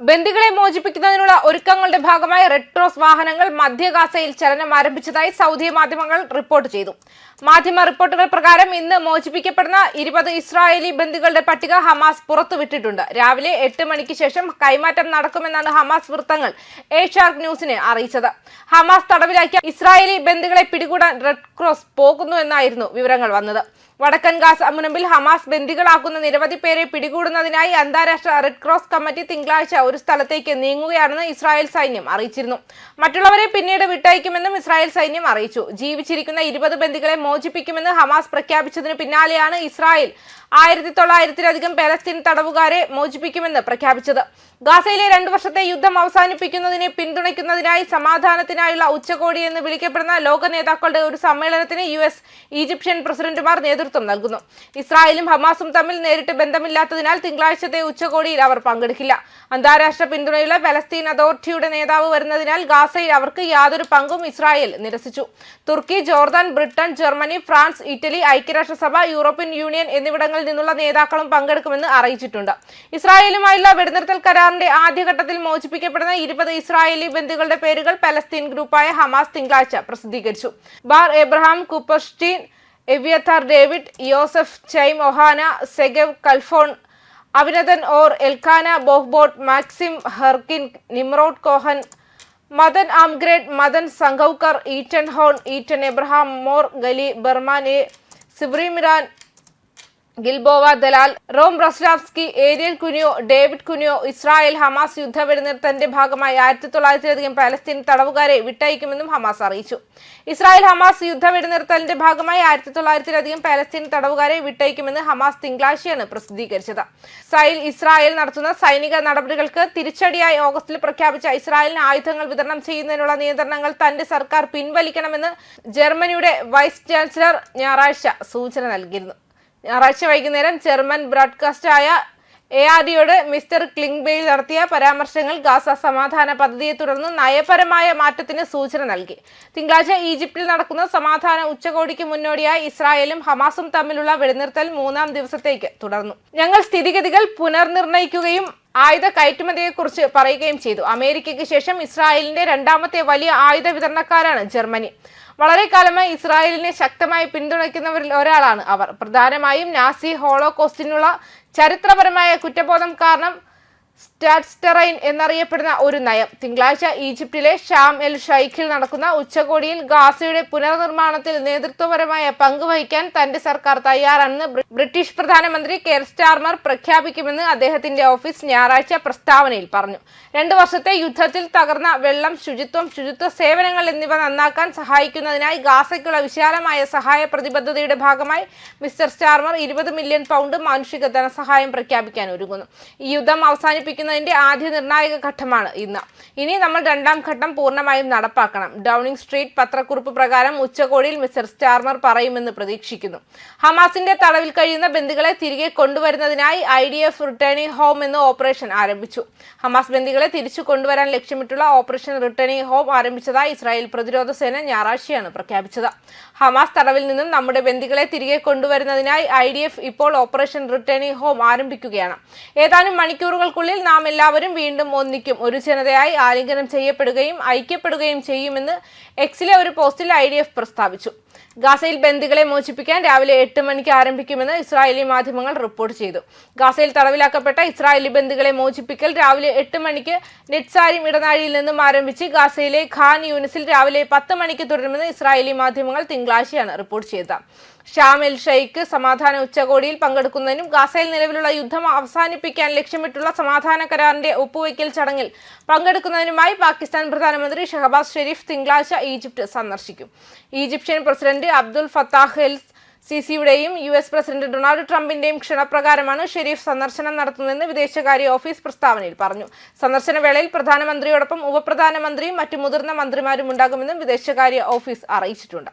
ബന്ദികളെ മോചിപ്പിക്കുന്നതിനുള്ള ഒരുക്കങ്ങളുടെ ഭാഗമായി red cross വാഹനങ്ങൾ മധ്യഗാസയിൽ ചലനം ആരംഭിച്ചതായി സൗദി മാധ്യമങ്ങൾ റിപ്പോർട്ട് ചെയ്തു. മാധ്യമ റിപ്പോർട്ടുകൾ പ്രകാരം ഇന്ന് മോചിപ്പിക്കപ്പെടുന്ന ഇരുപത് ഇസ്രായേലി ബന്ദികളുടെ പട്ടിക ഹമാസ് പുറത്തുവിട്ടിട്ടുണ്ട്. രാവിലെ എട്ട് മണിക്ക് ശേഷം കൈമാറ്റം നടക്കുമെന്നാണ് ഹമാസ് വൃത്തങ്ങൾ ഏഷ്യാർക്ക് ന്യൂസിനെ അറിയിച്ചത്. ഹമാസ് തടവിലാക്കിയ ഇസ്രായേലി ബന്ദികളെ പിടികൂടാൻ റെഡ് ക്രോസ് പോകുന്നു എന്നായിരുന്നു വിവരങ്ങൾ വന്നത്. വടക്കൻ ഗാസ മുനമ്പിൽ ഹമാസ് ബന്ദികളാക്കുന്ന നിരവധി പേരെ പിടികൂടുന്നതിനായി അന്താരാഷ്ട്ര റെഡ് ക്രോസ് കമ്മിറ്റി തിങ്കളാഴ്ച ഒരു സ്ഥലത്തേക്ക് നീങ്ങുകയാണെന്ന് ഇസ്രായേൽ സൈന്യം അറിയിച്ചിരുന്നു. മറ്റുള്ളവരെ പിന്നീട് വിട്ടയക്കുമെന്നും ഇസ്രായേൽ സൈന്യം അറിയിച്ചു. ജീവിച്ചിരിക്കുന്ന ഇരുപത് ബന്ദികളെ മോചിപ്പിക്കുമെന്ന് ഹമാസ് പ്രഖ്യാപിച്ചതിന് പിന്നാലെയാണ് ഇസ്രായേൽ ആയിരത്തി തൊള്ളായിരത്തിലധികം പലസ്തീൻ തടവുകാരെ മോചിപ്പിക്കുമെന്ന് പ്രഖ്യാപിച്ചത്. ഗാസയിലെ രണ്ടു വർഷത്തെ യുദ്ധം അവസാനിപ്പിക്കുന്നതിനെ പിന്തുണയ്ക്കുന്നതിനായി സമാധാനത്തിനായുള്ള ഉച്ചകോടി എന്ന് വിളിക്കപ്പെടുന്ന ലോക നേതാക്കളുടെ ഒരു സമ്മേളനത്തിന് യു ഈജിപ്ഷ്യൻ പ്രസിഡന്റുമാർ നേതൃത്വം നൽകുന്നു. ഇസ്രായേലും ഹമാസും തമ്മിൽ നേരിട്ട് ബന്ധമില്ലാത്തതിനാൽ തിങ്കളാഴ്ചത്തെ ഉച്ചകോടിയിൽ അവർ പങ്കെടുക്കില്ല. അന്താരാഷ്ട്ര പിന്തുണയുള്ള പലസ്തീൻ അതോറിറ്റിയുടെ നേതാവ് വരുന്നതിനാൽ ഗാസയിൽ അവർക്ക് യാതൊരു പങ്കും ഇസ്രായേൽ നിരസിച്ചു. തുർക്കി Jordan Britain Germany France Italy ഐക്യരാഷ്ട്രസഭ യൂറോപ്യൻ യൂണിയൻ എന്നിവിടങ്ങളിൽ നിന്നുള്ള നേതാക്കളും പങ്കെടുക്കുമെന്ന് അറിയിച്ചിട്ടുണ്ട്. ഇസ്രായേലുമായുള്ള വെടിനിർത്തൽ കരാറിന്റെ ആദ്യഘട്ടത്തിൽ മോചിപ്പിക്കപ്പെടുന്ന ഇരുപത് ഇസ്രായേലി ബന്ധുക്കളുടെ പേരുകൾ പലസ്തീൻ ഗ്രൂപ്പായ ഹമാസ് തിങ്കളാഴ്ച പ്രസിദ്ധീകരിച്ചു. Bar Abraham Kupershtein Evyatar David Yosef Chaim Ohana Segev Kalfon Avinatan Or Elkana Bohbot Maxim Herkin Nimrod Cohen Matan Angrest Matan Zangauker Eitan Horn Eitan Abraham Mor Gali Berman A സിബ്രിമിറാൻ Gilboa Dalal Rom Braslavski Ariel Cunio David Cunio Israel Hamas യുദ്ധ വെടിനിർത്തലിന്റെ ഭാഗമായി ആയിരത്തി തൊള്ളായിരത്തിലധികം Palestine തടവുകാരെ വിട്ടയക്കുമെന്നും Hamas അറിയിച്ചു. Israel Hamas യുദ്ധ വെടിനിർത്തലിന്റെ ഭാഗമായി ആയിരത്തി തൊള്ളായിരത്തിലധികം പലസ്തീൻ തടവുകാരെ വിട്ടയക്കുമെന്ന് ഹമാസ് തിങ്കളാഴ്ചയാണ് പ്രസിദ്ധീകരിച്ചത്. സൈൽ ഇസ്രായേൽ നടത്തുന്ന സൈനിക നടപടികൾക്ക് തിരിച്ചടിയായി ഓഗസ്റ്റിൽ പ്രഖ്യാപിച്ച ഇസ്രായേലിന് ആയുധങ്ങൾ വിതരണം ചെയ്യുന്നതിനുള്ള നിയന്ത്രണങ്ങൾ തന്റെ സർക്കാർ പിൻവലിക്കണമെന്ന് ജർമ്മനിയുടെ വൈസ് ചാൻസലർ ഞായറാഴ്ച സൂചന നൽകിയിരുന്നു. ഞായറാഴ്ച വൈകുന്നേരം ജർമ്മൻ ബ്രോഡ്കാസ്റ്റായ എ ആർ ഡിയോട് മിസ്റ്റർ ക്ലിംഗ്ബെയിൽ നടത്തിയ പരാമർശങ്ങൾ ഗാസ സമാധാന പദ്ധതിയെ തുടർന്ന് നയപരമായ മാറ്റത്തിന് സൂചന നൽകി. തിങ്കളാഴ്ച ഈജിപ്തിൽ നടക്കുന്ന സമാധാന ഉച്ചകോടിക്ക് മുന്നോടിയായി ഇസ്രായേലും ഹമാസും തമ്മിലുള്ള വെടിനിർത്തൽ മൂന്നാം ദിവസത്തേക്ക് തുടർന്നു. ഞങ്ങൾ സ്ഥിതിഗതികൾ പുനർനിർണയിക്കുകയും ആയുധ കയറ്റുമതിയെക്കുറിച്ച് പറയുകയും ചെയ്തു. അമേരിക്കയ്ക്ക് ശേഷം ഇസ്രായേലിന്റെ രണ്ടാമത്തെ വലിയ ആയുധ വിതരണക്കാരാണ് ജർമ്മനി. വളരെ കാലമായി ഇസ്രായേലിനെ ശക്തമായി പിന്തുണയ്ക്കുന്നവരിൽ ഒരാളാണ് അവർ. പ്രധാനമായും നാസി ഹോളോകോസ്റ്റിനുള്ള ചരിത്രപരമായ കുറ്റബോധം കാരണം സ്റ്റാറ്റ്സ്റ്ററൈൻ എന്നറിയപ്പെടുന്ന ഒരു നയം. തിങ്കളാഴ്ച ഈജിപ്തിലെ ഷാം എൽ ഷൈഖിൽ നടക്കുന്ന ഉച്ചകോടിയിൽ ഗാസയുടെ പുനർനിർമ്മാണത്തിൽ നേതൃത്വപരമായ പങ്ക് വഹിക്കാൻ തന്റെ സർക്കാർ തയ്യാറാണെന്ന് ബ്രിട്ടീഷ് പ്രധാനമന്ത്രി കെയർ സ്റ്റാർമർ പ്രഖ്യാപിക്കുമെന്ന് അദ്ദേഹത്തിന്റെ ഓഫീസ് ഞായറാഴ്ച പ്രസ്താവനയിൽ പറഞ്ഞു. രണ്ടു വർഷത്തെ യുദ്ധത്തിൽ തകർന്ന വെള്ളം ശുചിത്വം ശുചിത്വ സേവനങ്ങൾ എന്നിവ നന്നാക്കാൻ സഹായിക്കുന്നതിനായി ഗാസയ്ക്കുള്ള വിശാലമായ സഹായ പ്രതിബദ്ധതയുടെ ഭാഗമായി മിസ്റ്റർ സ്റ്റാർമർ ഇരുപത് മില്യൺ പൗണ്ട് മാനുഷിക ധനസഹായം പ്രഖ്യാപിക്കാൻ ഒരുങ്ങുന്നു. ഈ യുദ്ധം അവസാനിപ്പിക്കുന്നതിന്റെ ആദ്യ നിർണായക ഘട്ടമാണ് ഇന്ന്. ഇനി നമ്മൾ രണ്ടാം ഘട്ടം പൂർണമായും നടപ്പാക്കണം. ഡൗണിംഗ് സ്ട്രീറ്റ് പത്രക്കുറിപ്പ് പ്രകാരം ഉച്ചകോടിയിൽ മിസ്റ്റർ സ്റ്റാർമർ പറയുമെന്ന് പ്രതീക്ഷിക്കുന്നു. ഹമാസിന്റെ തടവിൽ കഴിയുന്ന ബന്ദികളെ തിരികെ കൊണ്ടുവരുന്നതിനായി I D F returning home എന്ന ഓപ്പറേഷൻ ആരംഭിച്ചു. ഹമാസ് ബന്ദികളെ തിരിച്ചു കൊണ്ടുവരാൻ ലക്ഷ്യമിട്ടുള്ള ഓപ്പറേഷൻ റിട്ടേണിംഗ് ഹോം ആരംഭിച്ചതായി ഇസ്രായേൽ പ്രതിരോധ സേന ഞായറാഴ്ചയാണ് പ്രഖ്യാപിച്ചത്. ഹമാസ് തടവിൽ നിന്നും നമ്മുടെ ബന്ദികളെ തിരികെ കൊണ്ടുവരുന്നതിനായി ഐ ഇപ്പോൾ ഓപ്പറേഷൻ റിട്ടേണിംഗ് ഹോം ആരംഭിക്കുകയാണ്. ഏതാനും മണിക്കൂറുകൾക്കുള്ളിൽ നാം എല്ലാവരും വീണ്ടും ഒന്നിക്കും. ഒരു ജനതയായി ആലിംഗനം ചെയ്യപ്പെടുകയും ഐക്യപ്പെടുകയും ചെയ്യുമെന്ന് എക്സിലെ ഒരു പോസ്റ്റിൽ ഐ ഡി എഫ് പ്രസ്താവിച്ചു. ഗാസയിൽ ബന്ദികളെ മോചിപ്പിക്കാൻ രാവിലെ എട്ട് മണിക്ക് ആരംഭിക്കുമെന്ന് ഇസ്രായേലി മാധ്യമങ്ങൾ റിപ്പോർട്ട് ചെയ്തു. ഗാസയിൽ തടവിലാക്കപ്പെട്ട ഇസ്രായേലി ബന്ദികളെ മോചിപ്പിക്കൽ രാവിലെ എട്ട് മണിക്ക് നെറ്റ്സാരിം ഇടനാഴിയിൽ നിന്നും ആരംഭിച്ച് ഗാസയിലെ ഖാൻ യൂണിസിൽ രാവിലെ പത്ത് മണിക്ക് തുടരുമെന്ന് ഇസ്രായേലി മാധ്യമങ്ങൾ തിങ്കളാഴ്ചയാണ് റിപ്പോർട്ട് ചെയ്തത്. ഷാം എൽ ഷെയ്ഖ് സമാധാന ഉച്ചകോടിയിൽ പങ്കെടുക്കുന്നതിനും ഗാസയിൽ നിലവിലുള്ള യുദ്ധം അവസാനിപ്പിക്കാൻ ലക്ഷ്യമിട്ടുള്ള സമാധാന കരാറിന്റെ ഒപ്പുവയ്ക്കൽ ചടങ്ങിൽ പങ്കെടുക്കുന്നതിനുമായി പാകിസ്ഥാൻ പ്രധാനമന്ത്രി ഷഹബാസ് ഷെരീഫ് തിങ്കളാഴ്ച ഈജിപ്ത് സന്ദർശിക്കും. Egyptian president Abdul Fattah El സിസിയുടെയും U S president Donald ട്രംപിന്റെയും ക്ഷണപ്രകാരമാണ് ഷെരീഫ് സന്ദർശനം നടത്തുന്നതെന്ന് വിദേശകാര്യ ഓഫീസ് പ്രസ്താവനയിൽ പറഞ്ഞു. സന്ദർശന വേളയിൽ പ്രധാനമന്ത്രിയോടൊപ്പം ഉപപ്രധാനമന്ത്രിയും മറ്റു മുതിർന്ന മന്ത്രിമാരും ഉണ്ടാകുമെന്നും വിദേശകാര്യ ഓഫീസ് അറിയിച്ചിട്ടുണ്ട്.